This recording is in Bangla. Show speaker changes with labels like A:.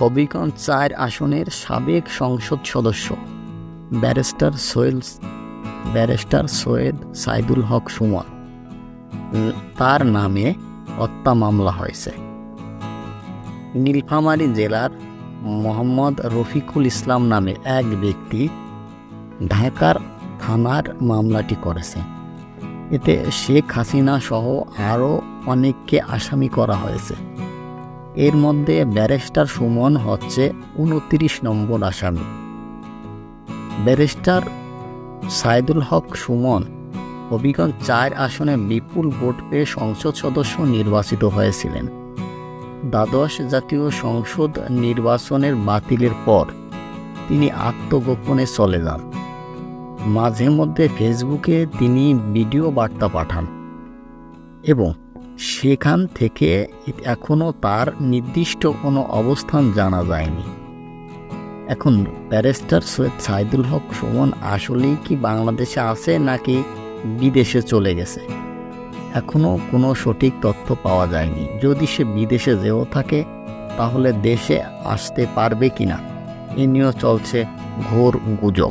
A: হবিগঞ্জ চার আসনের সাবেক সংসদ সদস্য, ব্যারিস্টার সোহেল, ব্যারিস্টার সৈয়দ সাইদুল হক সুমন। তার নামে হত্যা মামলা হয়েছে। নীলফামারী জেলার মোহাম্মদ রফিকুল ইসলাম নামে এক ব্যক্তি ঢাকার থানার মামলাটি করেছে। এতে শেখ হাসিনা সহ আরও অনেককে আসামি করা হয়েছে। এর মধ্যে ব্যারিস্টার সুমন হচ্ছে উনত্রিশ নম্বর আসামি। ব্যারিস্টার সাইদুল হক সুমন হবিগঞ্জ চার আসনে বিপুল ভোট পেয়ে সংসদ সদস্য নির্বাচিত হয়েছিলেন। দ্বাদশ জাতীয় সংসদ নির্বাচনের বাতিলের পর তিনি আত্মগোপনে চলে যান। মাঝে মধ্যে ফেসবুকে তিনি ভিডিও বার্তা পাঠান এবং সেখান থেকে এখনও তার নির্দিষ্ট কোনো অবস্থান জানা যায়নি। এখন ব্যারিস্টার সৈয়দ সাইদুল হক সুমন আসলেই কি বাংলাদেশে আছে নাকি বিদেশে চলে গেছে? এখনও কোনো সঠিক তথ্য পাওয়া যায়নি। যদি সে বিদেশে যেও থাকে, তাহলে দেশে আসতে পারবে কিনা? এ নিয়েও চলছে ঘোর গুজব।